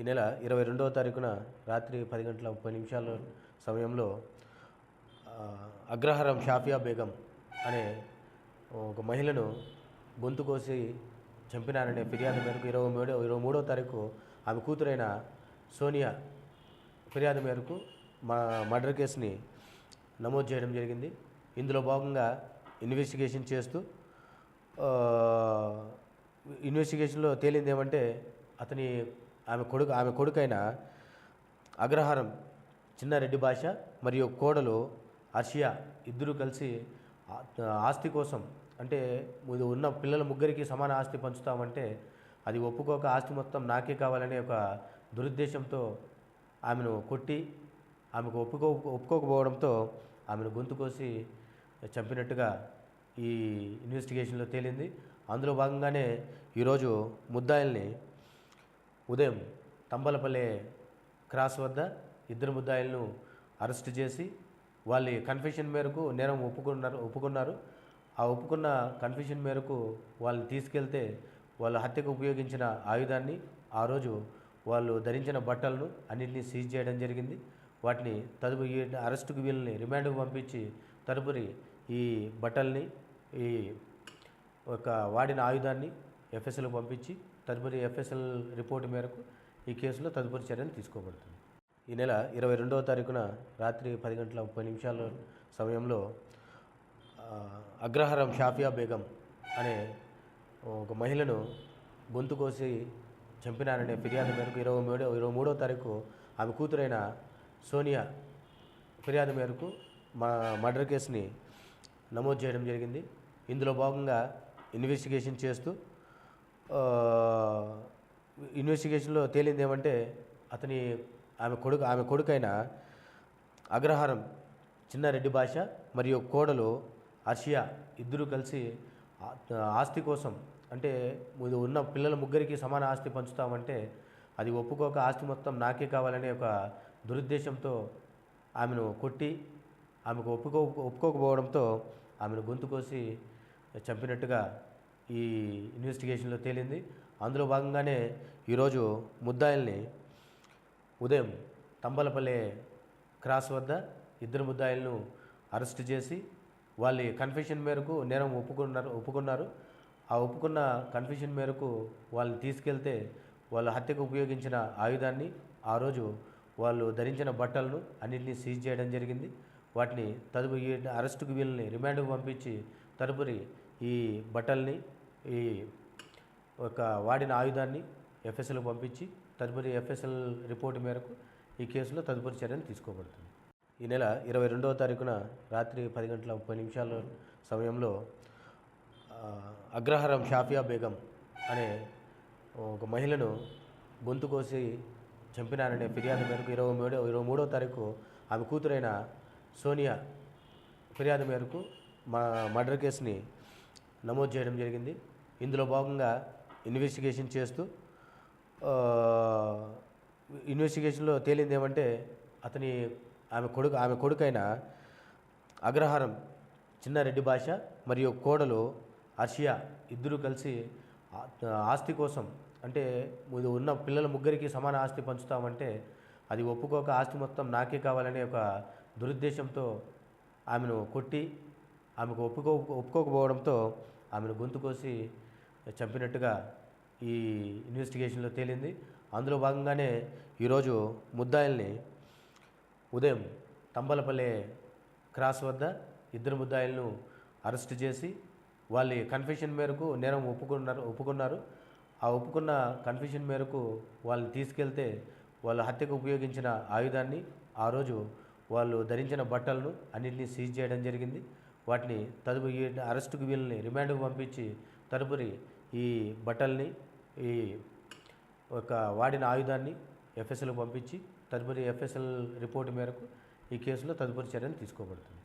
ఈ నెల ఇరవై రెండవ తారీఖున రాత్రి పది గంటల ముప్పై నిమిషాల సమయంలో అగ్రహారం షాఫియా బేగం అనే ఒక మహిళను గొంతు కోసి చంపినారనే ఫిర్యాదు మేరకు ఇరవై మూడో ఇరవై మూడో తారీఖు ఆమె కూతురైన సోనియా ఫిర్యాదు మేరకు మా మర్డర్ కేసుని నమోదు చేయడం జరిగింది. ఇందులో భాగంగా ఇన్వెస్టిగేషన్ చేస్తూ ఇన్వెస్టిగేషన్లో తేలింది ఏమంటే అతని ఆమె కొడుకు ఆమె కొడుకైన అగ్రహారం చిన్నారెడ్డి భాష మరియు కోడలు అర్షియా ఇద్దరు కలిసి ఆస్తి కోసం అంటే ఉన్న పిల్లల ముగ్గురికి సమాన ఆస్తి పంచుతామంటే అది ఒప్పుకోక ఆస్తి మొత్తం నాకే కావాలనే ఒక దురుద్దేశంతో ఆమెను కొట్టి ఆమెకు ఒప్పుకో ఒప్పుకోకపోవడంతో ఆమెను గొంతు కోసి చంపినట్టుగా ఈ ఇన్వెస్టిగేషన్లో తేలింది. అందులో భాగంగానే ఈరోజు ముద్దాయిల్ని ఉదయం తంబలపల్లె క్రాస్ వద్ద ఇద్దరు ముద్దాయిలను అరెస్ట్ చేసి వాళ్ళ కన్ఫెషన్ మేరకు నేరం ఒప్పుకున్నారు ఒప్పుకున్నారు. ఆ ఒప్పుకున్న కన్ఫెషన్ మేరకు వాళ్ళని తీసుకెళ్తే వాళ్ళ హత్యకు ఉపయోగించిన ఆయుధాన్ని ఆ రోజు వాళ్ళు ధరించిన బట్టలను అన్నింటినీ సీజ్ చేయడం జరిగింది. వాటిని తదుపరి అరెస్టుకు వీళ్ళని రిమాండ్కు పంపించి తదుపరి ఈ బట్టల్ని ఈ ఒక వాడిన ఆయుధాన్ని ఎఫ్ఎస్ఎల్కి పంపించి తదుపరి ఎఫ్ఎస్ఎల్ రిపోర్టు మేరకు ఈ కేసులో తదుపరి చర్యలు తీసుకోబడుతుంది. ఈ నెల ఇరవై రెండవ తారీఖున రాత్రి పది గంటల ముప్పై నిమిషాల సమయంలో అగ్రహారం షాఫియా బేగం అనే ఒక మహిళను గొంతు కోసి చంపినారనే ఫిర్యాదు మేరకు ఇరవై మూడో ఇరవై మూడో తారీఖు ఆమె కూతురైన సోనియా ఫిర్యాదు మేరకు మా మర్డర్ కేసుని నమోదు చేయడం జరిగింది. ఇందులో భాగంగా ఇన్వెస్టిగేషన్ చేస్తూ ఇన్వెస్టిగేషన్లో తేలింది ఏమంటే అతని ఆమె కొడుకు ఆమె కొడుకైన అగ్రహారం చిన్నారెడ్డి భాష మరియు కోడలు అర్షియా ఇద్దరు కలిసి ఆస్తి కోసం అంటే ఉన్న పిల్లల ముగ్గురికి సమాన ఆస్తి పంచుతామంటే అది ఒప్పుకోక ఆస్తి మొత్తం నాకే కావాలనే ఒక దురుద్దేశంతో ఆమెను కొట్టి ఆమెకు ఒప్పుకో ఒప్పుకోకపోవడంతో ఆమెను గొంతు కోసి చంపినట్టుగా ఈ ఇన్వెస్టిగేషన్లో తేలింది. అందులో భాగంగానే ఈరోజు ముద్దాయిల్ని ఉదయం తంబలపల్లె క్రాస్ వద్ద ఇద్దరు ముద్దాయిలను అరెస్ట్ చేసి వాళ్ళ కన్ఫెషన్ మేరకు నేరం ఒప్పుకున్నారు ఒప్పుకున్నారు. ఆ ఒప్పుకున్న కన్ఫెషన్ మేరకు వాళ్ళని తీసుకెళ్తే వాళ్ళ హత్యకు ఉపయోగించిన ఆయుధాన్ని ఆ రోజు వాళ్ళు ధరించిన బట్టలను అన్నింటినీ సీజ్ చేయడం జరిగింది. వాటిని తదుపరి అరెస్టుకు వీళ్ళని రిమాండ్కు పంపించి తదుపరి ఈ బట్టల్ని ఈ ఒక వాడిన ఆయుధాన్ని ఎఫ్ఎస్ఎల్కి పంపించి తదుపరి ఎఫ్ఎస్ఎల్ రిపోర్టు మేరకు ఈ కేసులో తదుపరి చర్యలు తీసుకోబడుతుంది. ఈ నెల ఇరవై రెండవ తారీఖున రాత్రి పది గంటల ముప్పై నిమిషాల సమయంలో అగ్రహారం షాఫియా బేగం అనే ఒక మహిళను గొంతు కోసి చంపినారనే ఫిర్యాదు మేరకు ఇరవై మూడో ఇరవై మూడో తారీఖు ఆమె కూతురైన సోనియా ఫిర్యాదు మేరకు మా మర్డర్ కేసుని నమోదు చేయడం జరిగింది. ఇందులో భాగంగా ఇన్వెస్టిగేషన్ చేస్తూ ఇన్వెస్టిగేషన్లో తేలింది ఏమంటే అతని ఆమె కొడుకు ఆమె కొడుకైన అగ్రహారం చిన్నారెడ్డి భాష మరియు కోడలు అర్షియా ఇద్దరు కలిసి ఆస్తి కోసం అంటే ఇది ఉన్న పిల్లల ముగ్గురికి సమాన ఆస్తి పంచుతామంటే అది ఒప్పుకోక ఆస్తి మొత్తం నాకే కావాలనే ఒక దురుద్దేశంతో ఆమెను కొట్టి ఆమెకు ఒప్పుకో ఒప్పుకోకపోవడంతో ఆమెను గొంతు కోసి చంపినట్టుగా ఈ ఇన్వెస్టిగేషన్లో తేలింది. అందులో భాగంగానే ఈరోజు ముద్దాయిల్ని ఉదయం తంబలపల్లె క్రాస్ వద్ద ఇద్దరు ముద్దాయిలను అరెస్ట్ చేసి వాళ్ళ కన్ఫెషన్ మేరకు నేరం ఒప్పుకున్నారు ఒప్పుకున్నారు. ఆ ఒప్పుకున్న కన్ఫెషన్ మేరకు వాళ్ళని తీసుకెళ్తే వాళ్ళ హత్యకు ఉపయోగించిన ఆయుధాన్ని ఆ రోజు వాళ్ళు ధరించిన బట్టలను అన్నింటినీ సీజ్ చేయడం జరిగింది. వాటిని తదుపరి అరెస్టుకు వీళ్ళని రిమాండ్కు పంపించి తదుపరి ఈ బట్టల్ని ఈ ఒక వాడిన ఆయుధాన్ని ఎఫ్ఎస్ఎల్కి పంపించి తదుపరి ఎఫ్ఎస్ఎల్ రిపోర్టు మేరకు ఈ కేసులో తదుపరి చర్యలు తీసుకోబడుతుంది.